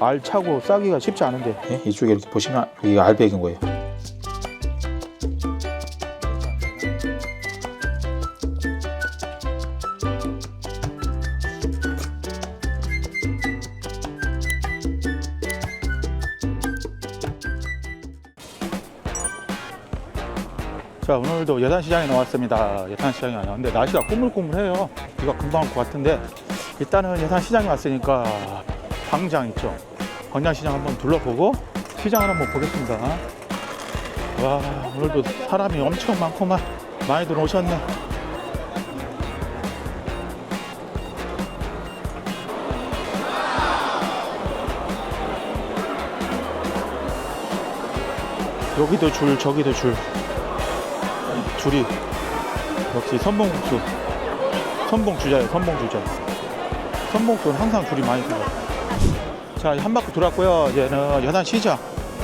알 차고 싸기가 쉽지 않은데 예? 이쪽에 이렇게 보시면 여기가 알백인 거예요. 자 오늘도 예산시장에 나왔습니다 예산시장이 아니야 근데 날씨가 꾸물꾸물해요 비가 금방 올 것 같은데 일단은 예산시장에 왔으니까 광장 있죠? 광장시장 한번 둘러보고 시장을 한번 보겠습니다. 와 오늘도 사람이 엄청 많구만. 많이들 오셨네. 여기도 줄 저기도 줄. 줄이. 역시 선봉국수. 선봉 주자예요 선봉 주자. 선봉국수는 항상 줄이 많이 서요 자 한 바퀴 돌았고요 이제는 여단 시장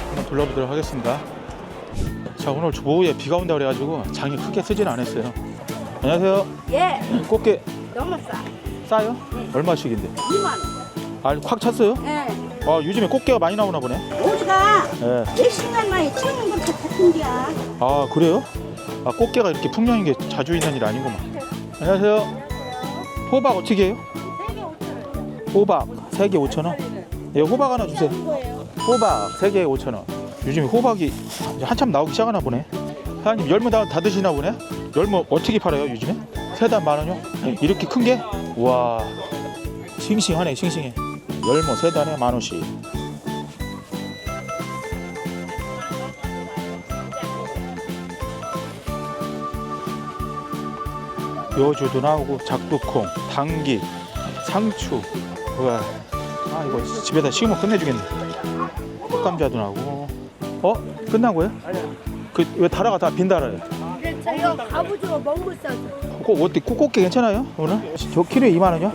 한번 둘러보도록 하겠습니다 자 오늘 오후에 비가 온다 그래가지고 장이 크게 쓰진 않았어요 안녕하세요 예, 꽃게 너무 싸. 싸요? 얼마씩인데? 2만 원. 아꽉 찼어요? 예. 아 요즘에 꽃게가 많이 나오나 보네 우리가 예. 몇십 년 만에 처음 그렇게 같은데야. 아 그래요? 아 꽃게가 이렇게 풍년인 게 자주 있는 일 아니구만 안녕하세요 호박 어떻게 해요? 호박 3개 5천 원 예, 호박 하나 주세요 호박 3개에 5천원 요즘에 호박이 한참 나오기 시작하나 보네 사장님 열무 다, 다 드시나 보네 열무 어떻게 팔아요 요즘에? 세단 만 원요? 예, 이렇게 큰 게? 와 싱싱하네 싱싱해 열무 세 단에 만 원씩 여주도 나오고 작두콩, 당귀, 상추. 우와. 아 이거 집에다 식으면 끝내주겠네. 흑감자도 나오고. 어? 끝난 거예요? 그왜 다라가 다 빈다라요? 이거 가부지고 먹물 싸죠. 그거 어때? 꽃게 괜찮아요? 오늘? 저 키로에 2만 원이요?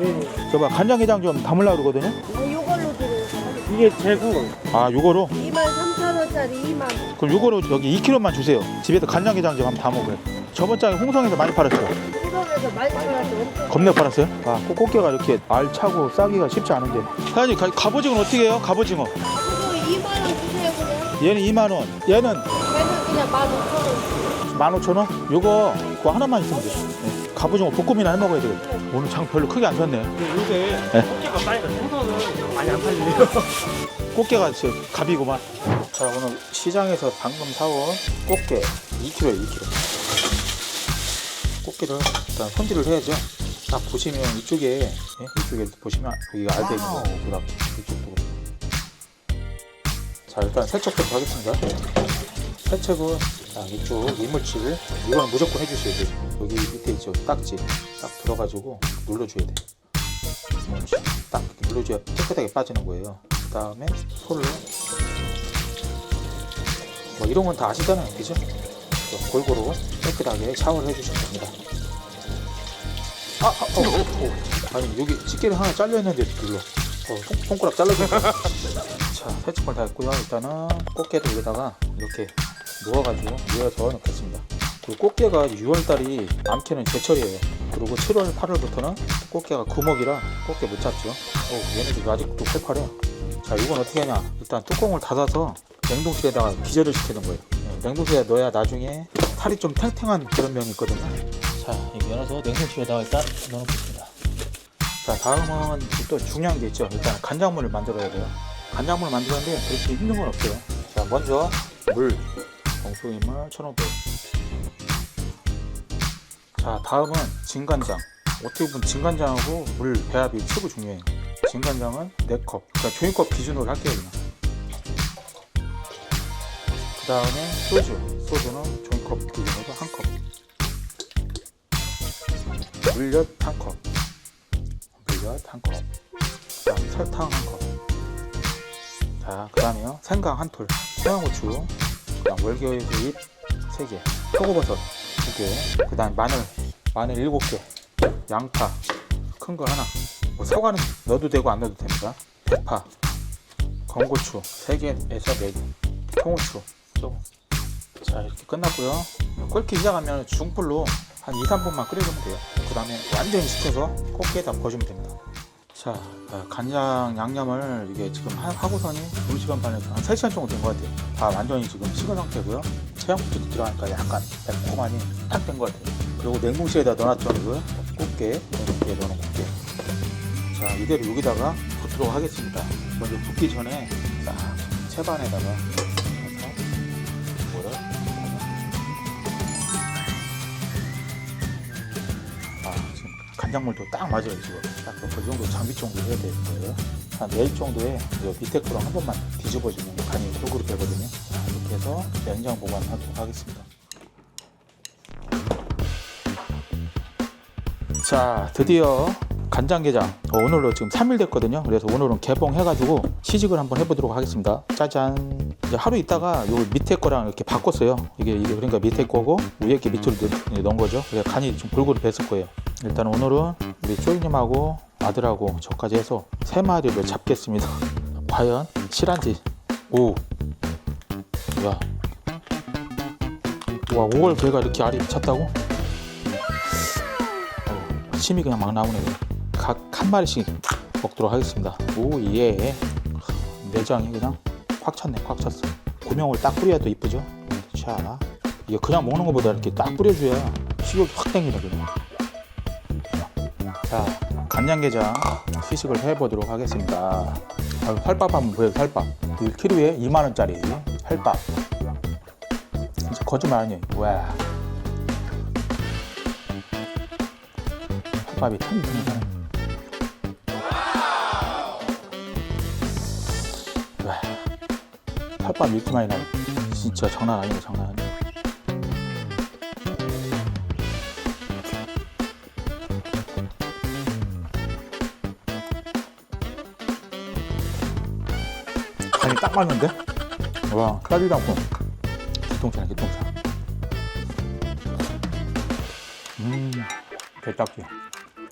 저봐 간장게장 좀 담으려고 그러거든요. 이걸로 드려요. 이게 재구 아 요거로? 2만 3천 원짜리 2만 원. 그럼 요거로 여기 2kg만 주세요. 집에서 간장게장 좀 한번 다 먹어요. 저번 장에 홍성에서 많이 팔았어요. 수동에서 많이 엄청. 겁내 팔았어요? 아, 꼭 꽃게가 이렇게 알 차고 싸기가 쉽지 않은데. 사장님, 가- 갑오징어는 어떻게 해요? 갑오징어. 이거 2만 원 주세요 그냥. 얘는 2만 원. 얘는 얘는 그냥 15,000원. 15,000원? 요거 그거 하나만 있으면 돼요. 네. 갑오징어 볶음이나 해 먹어야 되겠다. 오늘 장 별로 크게 안 샀네. 요새 네. 꽃게가 싸니까 생선은 많이 안 팔리네요. 꽃게가 진짜 갑이구만. 자, 오늘 시장에서 방금 사온 꽃게 2kg에 2kg. 꽃게를 일단 손질을 해야죠. 딱 보시면 이쪽에 예? 이쪽에 보시면 여기가 알배기고 그다음 이쪽도. 자 일단 세척부터 하겠습니다. 세척은 자, 이쪽 이물질 이거는 무조건 해주셔야 돼요. 여기 밑에 있죠 딱지 딱 들어가지고 눌러줘야 돼. 이물질 딱 눌러줘야 깨끗하게 빠지는 거예요. 그 다음에 솔로 뭐 이런 건 다 아시잖아요, 그죠? 골고루 깨끗하게 샤워를 해주시면 됩니다. 아, 아, 어, 어. 아니 여기 집게를 하나 잘려 있는데 눌러. 어, 손, 손가락 잘라줘. 자, 세척을 다 했고요. 일단은 꽃게도 여기다가 이렇게 누워가지고 누워서 넣겠습니다. 그리고 꽃게가 6월달이 암캐는 제철이에요. 그리고 7월, 8월부터는 꽃게가 구먹이라 꽃게 못 잡죠. 어, 얘네들이 아직도 팔팔해. 자, 이건 어떻게 하냐? 일단 뚜껑을 닫아서 냉동실에다가 기절을 시키는 거예요. 네, 냉동실에 넣어야 나중에 탈이 좀 탱탱한 그런 면이 있거든요. 자, 이거 열어서 냉동실에다가 일단 넣어놓겠습니다. 자, 다음은 또 중요한 게 있죠. 일단 간장물을 만들어야 돼요. 간장물을 만드는데 그렇게 힘든 건 없어요. 자, 먼저 물, 정수기물 1,500. 자, 다음은 진간장. 어떻게 보면 진간장하고 물 배합이 최고 중요해요. 진간장은 4컵. 그러니까 종이컵 기준으로 할게요, 그냥. 그 다음에 소주. 소주는 종이컵 기준으로 한 컵. 물엿 한 컵. 물엿 한 컵. 그 다음 설탕 한 컵. 자, 그 다음에요. 생강 한 톨. 청양고추. 그 다음 월계잎 3개. 표고버섯 2개. 그 다음 마늘. 마늘 7개. 양파. 큰 거 하나. 뭐 사과는 넣어도 되고 안 넣어도 됩니다. 대파. 건고추 3개에서 4개. 통후추. 조금. 자, 이렇게 끝났고요. 끓기 시작하면 중불로 한 2, 3분만 끓여주면 돼요. 그 다음에 완전히 식혀서 꽃게에다 버주면 됩니다. 자, 아, 간장 양념을 이게 지금 하- 하고서니 2시간 반에서 한 3시간 정도 된 것 같아요. 다 완전히 지금 식은 상태고요. 체양고추도 들어가니까 약간 매콤하니 탁된것 같아요. 그리고 냉동실에다 넣어놨죠, 이거. 냉동실에 넣어놓은 곱게. 자, 이대로 여기다가 붓도록 하겠습니다. 먼저 붓기 전에 싹 채반에다가 간장물도 딱 맞아요, 지금. 딱그 정도 장비 정도 해야 될 거예요. 한 내일 정도에 거랑 한 번만 뒤집어주면 간이 소그룹 되거든요. 자, 이렇게 해서 냉장 보관하도록 하겠습니다. 자, 드디어 간장게장 어, 오늘로 지금 3일 됐거든요. 그래서 오늘은 개봉해가지고 시식을 한번 해보도록 하겠습니다. 짜잔. 이제 하루 있다가 요 밑에 거랑 이렇게 바꿨어요. 이게, 이게 그러니까 밑에 거고 위에 게 밑으로 넣- 넣은 거죠. 그래서 간이 좀 골고루 뱄을 거예요. 일단 오늘은 우리 쪼이님하고 아들하고 저까지 해서 세 마리를 잡겠습니다. 과연 실한지. 오. 야. 와, 5월 개가 이렇게 알이 찼다고? 어, 침이 그냥 막 나오네. 각 한 마리씩 먹도록 하겠습니다. 오, 예. 내장이 그냥 확 찼네, 확 찼어. 고명을 딱 뿌려야 또 이쁘죠? 자, 이게 그냥 먹는 것보다 이렇게 딱 뿌려줘야 식욕이 확 땡기네, 그냥. 자, 간장게장 시식을 해보도록 하겠습니다. 아, 활밥 한번 보여요, 활밥. 1kg에 2만원짜리 활밥. 진짜 거짓말 아니에요. 와. 활밥이 참 이쁘네. 와. 활밥 이렇게 많이 나네. 진짜 장난 아니네, 장난 아니네. 간이 딱 맞는데? 와, 까지도 않고. 기똥차네, 기똥차. 음, 게딱지.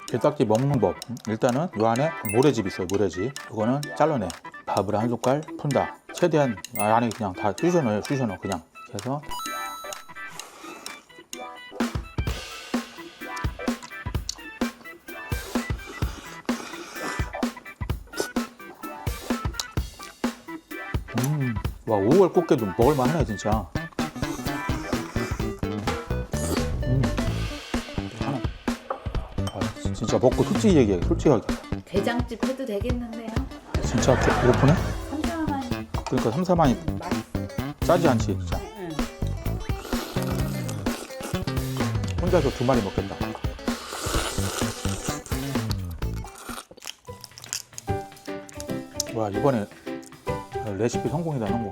게딱지 먹는 법. 일단은 요 안에 모래즙 있어요, 모래즙. 이거는 잘라내. 밥을 한 숟갈 푼다. 최대한 아, 안에 그냥 다 쑤셔 넣어요, 쑤셔 넣어, 그냥. 그래서 음, 와 5월 꽃게도 먹을만 하네 진짜. 음, 하나. 아, 진짜 먹고 솔직히 얘기해, 솔직하게. 게장집 해도 되겠는데요? 진짜 개- 배고프네? 3, 4만원 그러니까 3, 4만이 맛있어. 짜지 않지 진짜. 응. 혼자서 두 마리 먹겠다. 와 이번에 레시피 성공이다 성공.